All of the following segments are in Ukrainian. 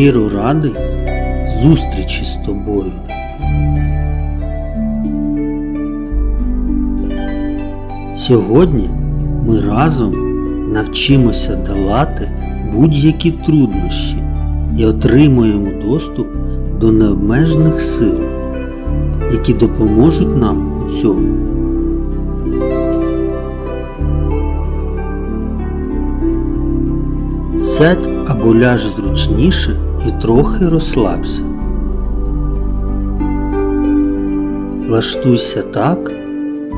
щиро радий зустрічі з тобою. Сьогодні ми разом навчимося долати будь-які труднощі і отримуємо доступ до необмежених сил, які допоможуть нам у цьому. Сядь або ляж зручніше і трохи розслабся. Влаштуйся так,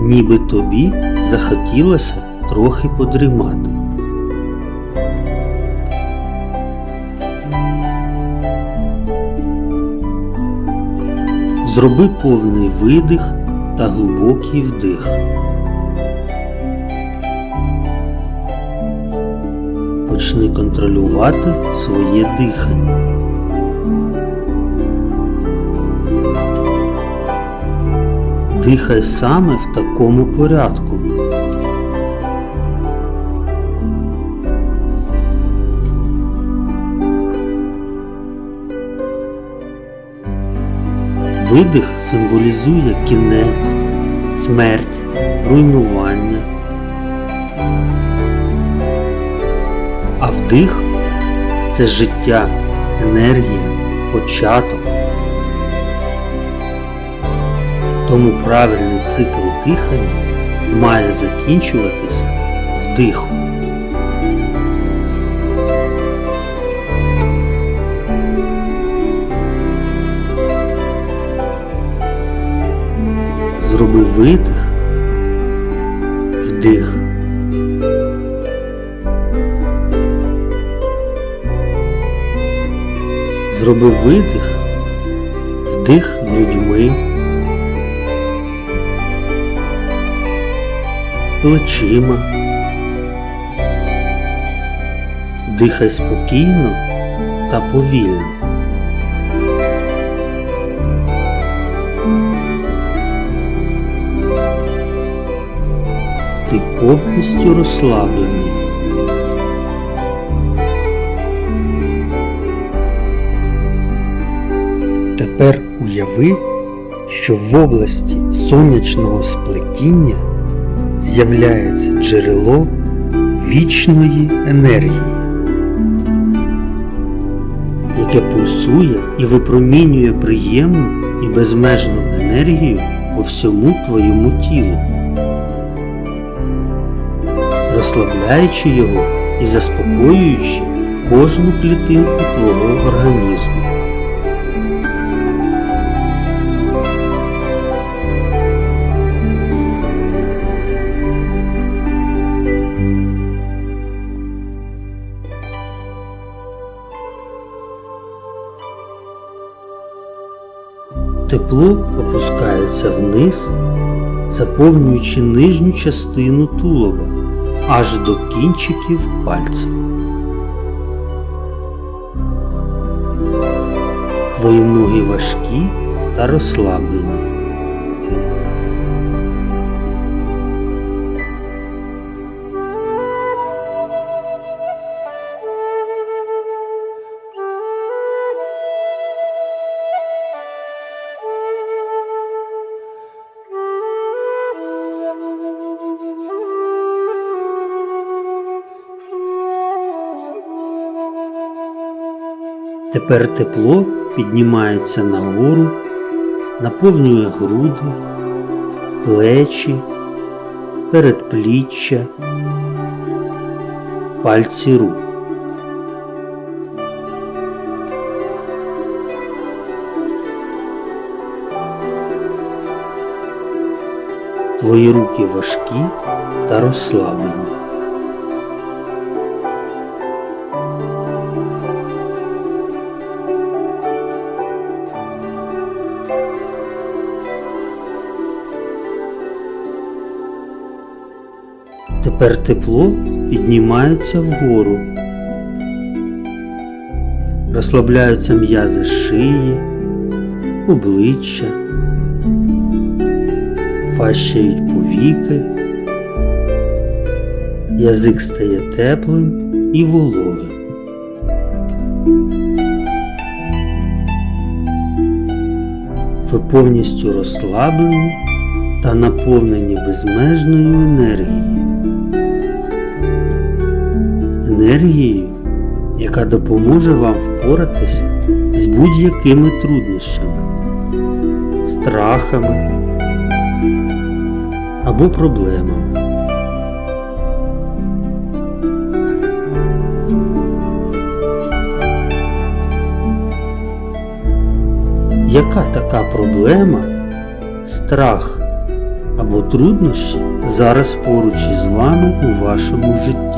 ніби тобі захотілося трохи подрімати. Зроби повний видих та глибокий вдих. Почни контролювати своє дихання. Дихай саме в такому порядку. Видих символізує кінець, смерть, руйнування. А вдих це життя, енергія, початок. Тому правильний цикл дихання має закінчуватися вдихом. Зроби видих, вдих. Зроби видих, вдих грудьми, плечима. Дихай спокійно та повільно. Ти повністю розслаблений. Тепер уяви, що в області сонячного сплетіння з'являється джерело вічної енергії, яке пульсує і випромінює приємну і безмежну енергію по всьому твоєму тілу, розслабляючи його і заспокоюючи кожну клітинку твого організму. Опускається вниз, заповнюючи нижню частину тулова аж до кінчиків пальців. Твої ноги важкі та розслаблені. Тепер тепло піднімається нагору, наповнює груди, плечі, передпліччя, пальці рук. Твої руки важкі та розслаблені. Тепер тепло піднімається вгору. Розслабляються м'язи шиї, обличчя, фащають повіки, язик стає теплим і вологим. Ви повністю розслаблені та наповнені безмежною енергією. Енергією, яка допоможе вам впоратися з будь-якими труднощами, страхами або проблемами. Яка така проблема, страх або труднощі зараз поруч із вами у вашому житті?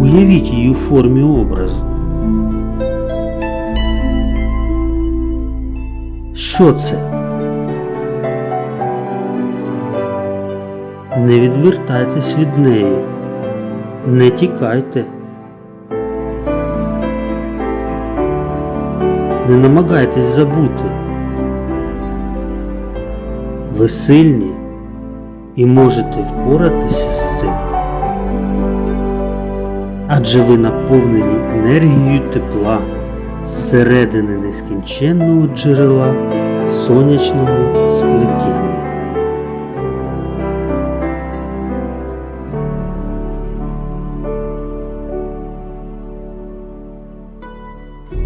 Уявіть її у формі образу. Що це? Не відвертайтесь від неї, не тікайте. Не намагайтесь забути. Ви сильні і можете впоратися з цим. Адже ви наповнені енергією тепла зсередини нескінченного джерела сонячного сплетіння.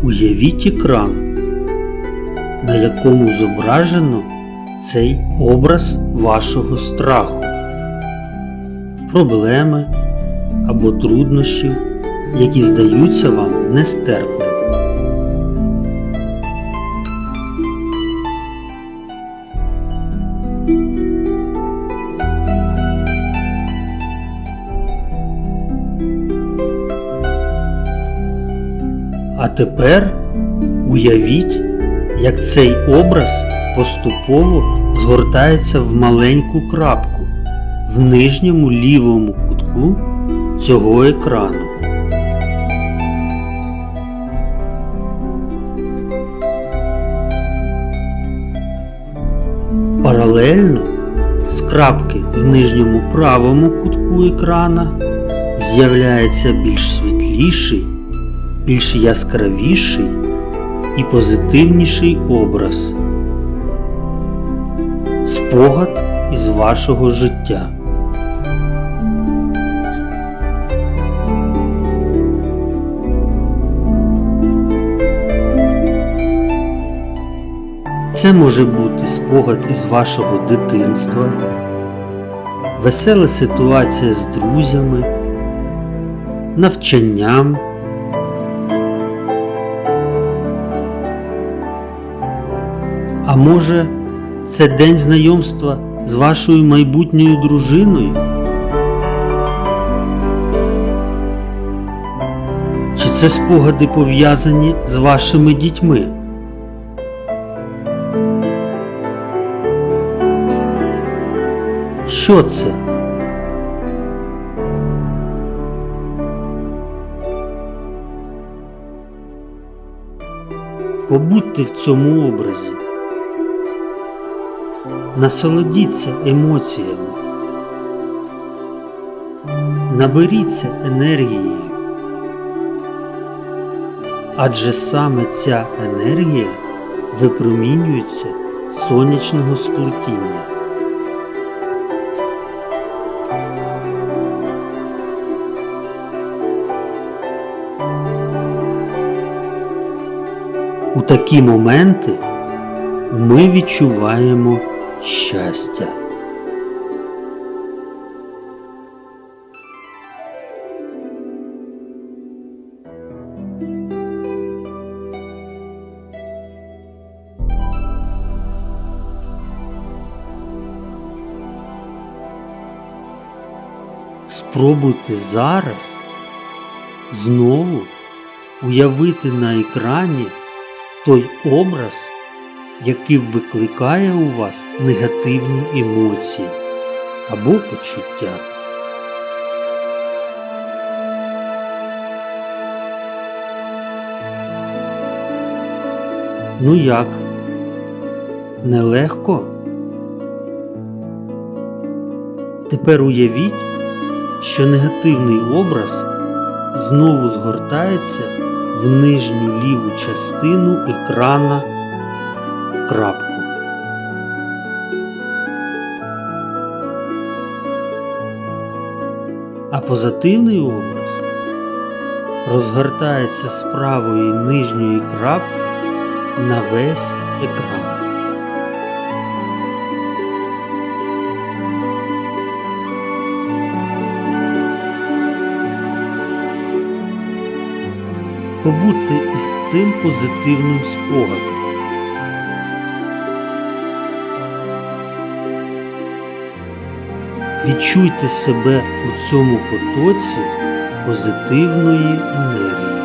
Уявіть екран, на якому зображено цей образ вашого страху, проблеми або труднощів, які здаються вам нестерпними. А тепер уявіть, як цей образ поступово згортається в маленьку крапку в нижньому лівому кутку цього екрану. Паралельно з крапки в нижньому правому кутку екрана з'являється більш світліший більш яскравіший і позитивніший образ. Спогад із вашого життя. Це може бути спогад із вашого дитинства, весела ситуація з друзями, навчанням. А може, це день знайомства з вашою майбутньою дружиною? Чи це спогади пов'язані з вашими дітьми? Що це? Побудьте в цьому образі. Насолодіться емоціями. Наберіться енергією. Адже саме ця енергія випромінюється сонячного сплетіння. У такі моменти ми відчуваємо щастя. Спробуйте зараз знову уявити на екрані той образ, який викликає у вас негативні емоції або почуття. Ну як? нелегко? Тепер уявіть, що негативний образ знову згортається в нижню ліву частину екрана в крапку. А позитивний образ розгортається з правої нижньої крапки на весь екран. Побудьте із цим позитивним спогадом. Відчуйте себе у цьому потоці позитивної енергії.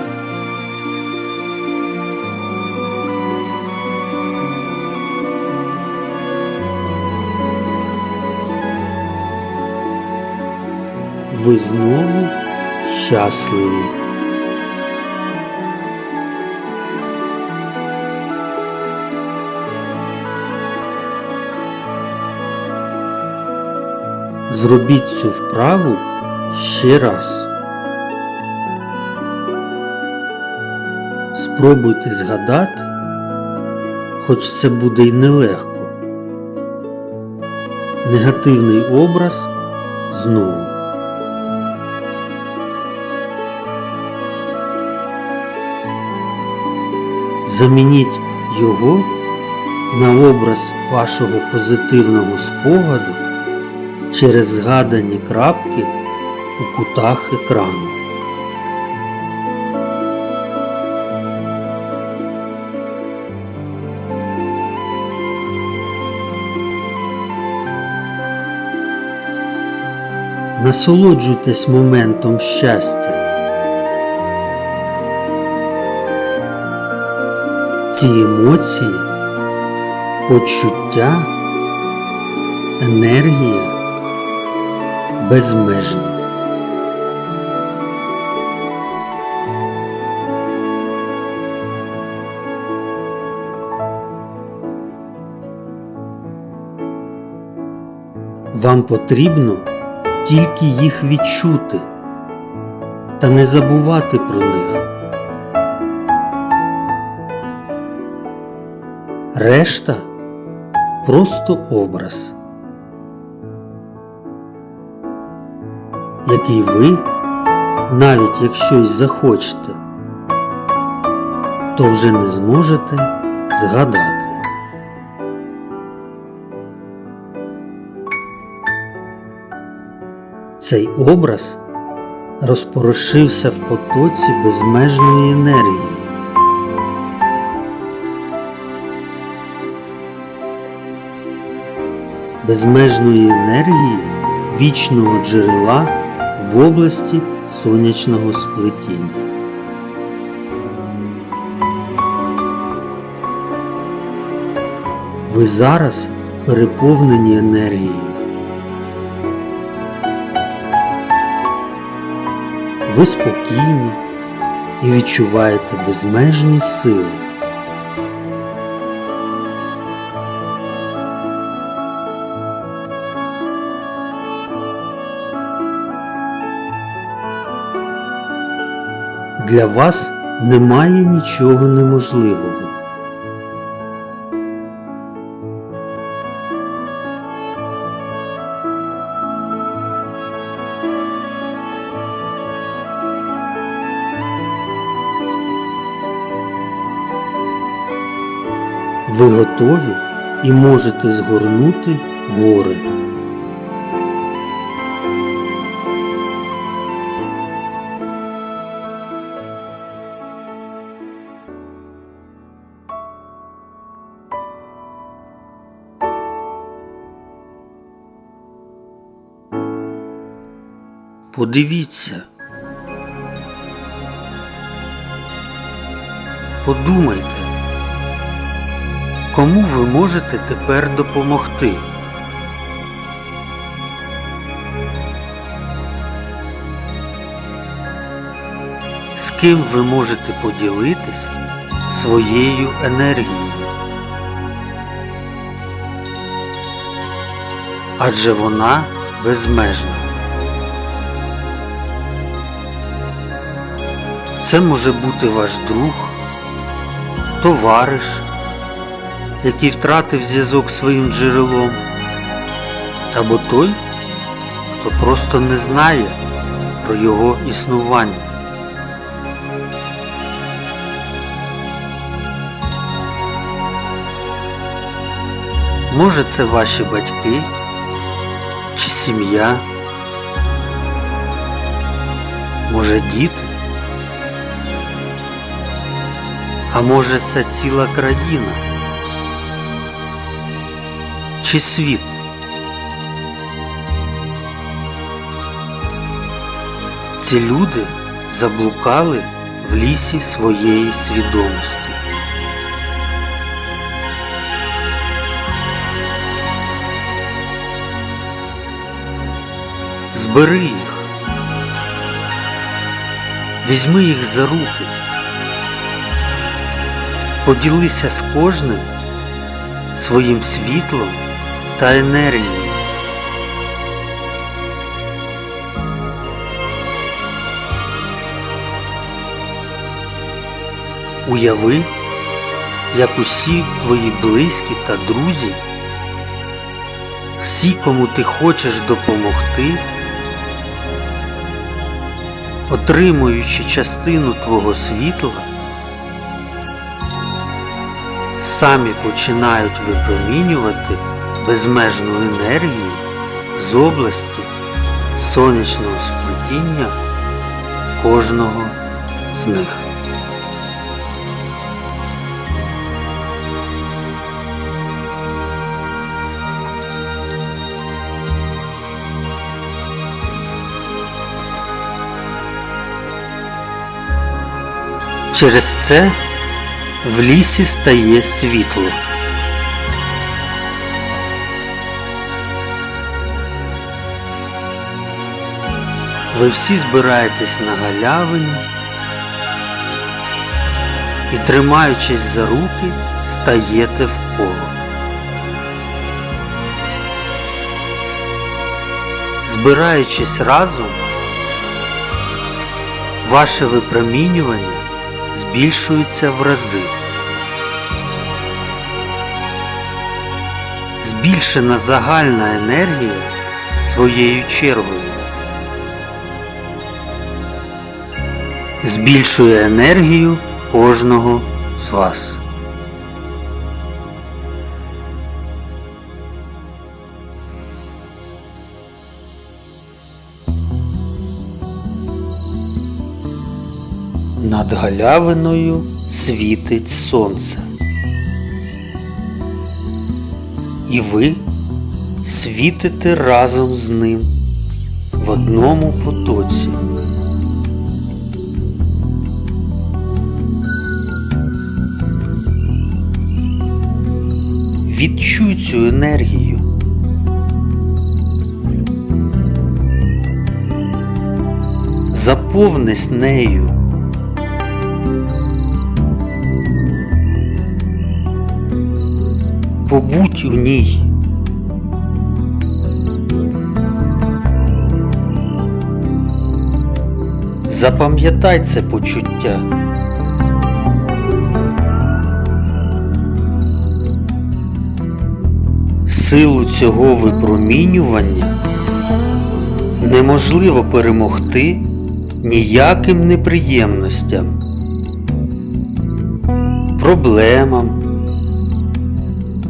Ви знову щасливі. Зробіть цю вправу ще раз. Спробуйте згадати, хоч це буде й нелегко. Негативний образ знову. Замініть його на образ вашого позитивного спогаду через згадані крапки у кутах екрану. Насолоджуйтесь моментом щастя. Ці емоції, почуття, енергія безмежні. Вам потрібно тільки їх відчути та не забувати про них. Решта просто образ. Який ви, навіть якщо й захочете, то вже не зможете згадати. Цей образ розпорошився в потоці безмежної енергії. Безмежної енергії вічного джерела в області сонячного сплетіння. Ви зараз переповнені енергією. Ви спокійні і відчуваєте безмежні сили. Для вас немає нічого неможливого. Ви готові і можете згорнути гори. Подивіться. Подумайте, кому ви можете тепер допомогти? З ким ви можете поділитись своєю енергією? адже вона безмежна. Це може бути ваш друг, товариш, який втратив зв'язок своїм джерелом, або той, хто просто не знає про його існування. Може це ваші батьки чи сім'я, може діти, а може це ціла країна чи світ. Ці люди заблукали в лісі своєї свідомості. Збери їх, візьми їх за руки, поділися з кожним своїм світлом та енергією. Уяви, як усі твої близькі та друзі, всі, кому ти хочеш допомогти, отримуючи частину твого світла, самі починають випромінювати безмежну енергію з області сонячного сплетіння кожного з них. Через це в лісі стає світло. Ви всі збираєтесь на галявині і, тримаючись за руки, стаєте в коло. Збираючись разом, ваше випромінювання збільшується в рази. Збільшена загальна енергія своєю чергою. Збільшує енергію кожного з вас. Над галявиною світить сонце. І ви світите разом з ним в одному потоці. Відчуй цю енергію. Заповнись нею. Побудь у ній. Запам'ятай це почуття. Силу цього випромінювання неможливо перемогти ніяким неприємностям, проблемам,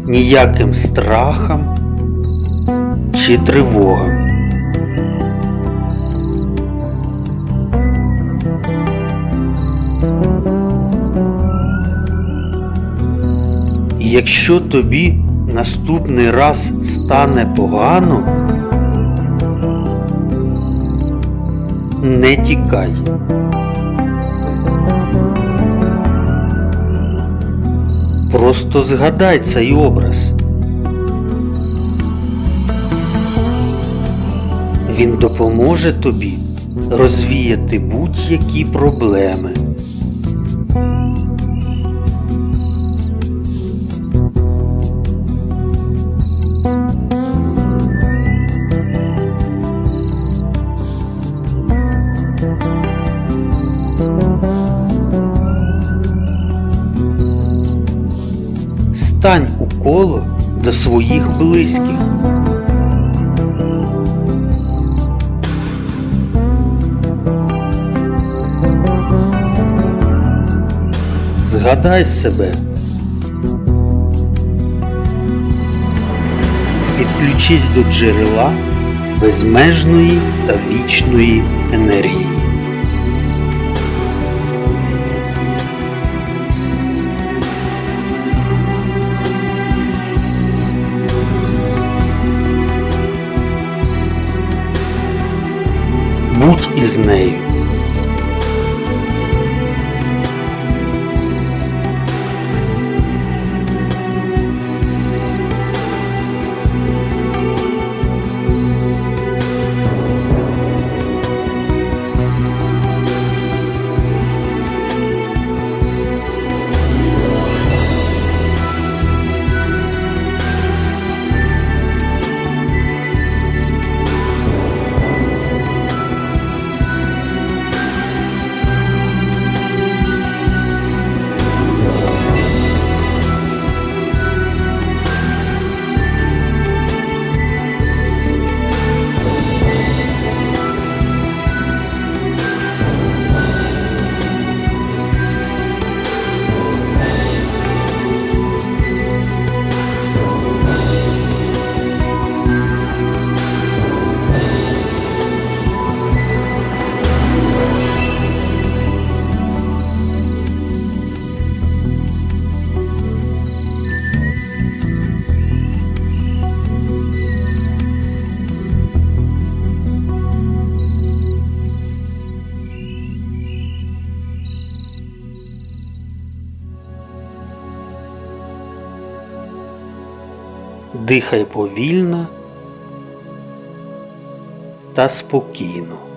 ніяким страхам чи тривогам. І якщо тобі наступний раз стане погано, не тікай. Просто згадай цей образ. Він допоможе тобі розвіяти будь-які проблеми. Стань у коло до своїх близьких. Згадай себе. Підключись до джерела безмежної та вічної енергії. Із нею. Дихай повільно та спокійно.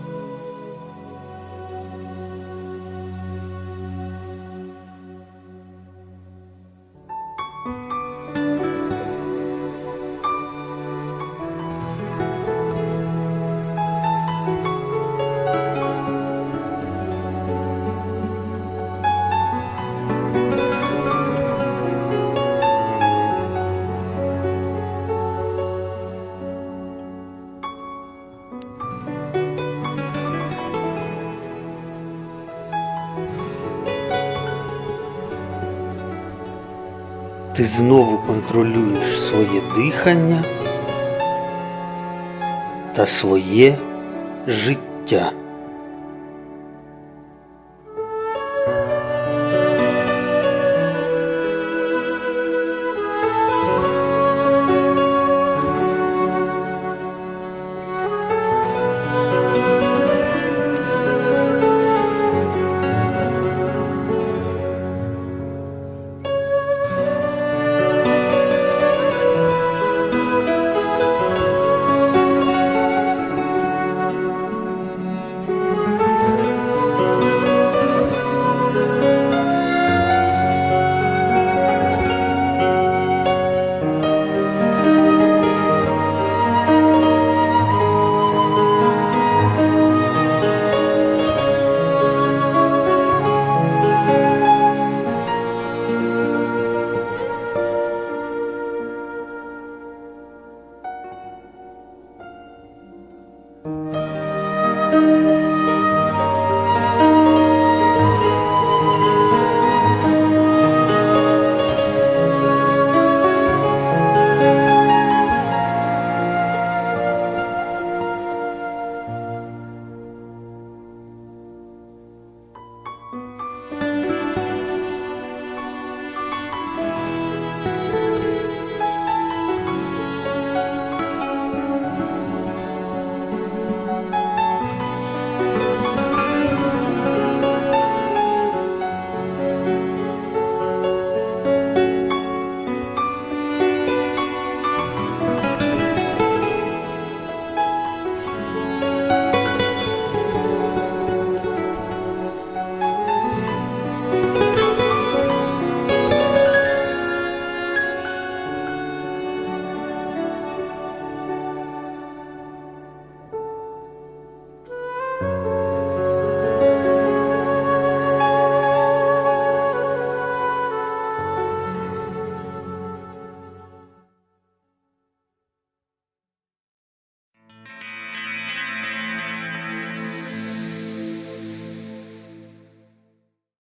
Ти знову контролюєш своє дихання та своє життя.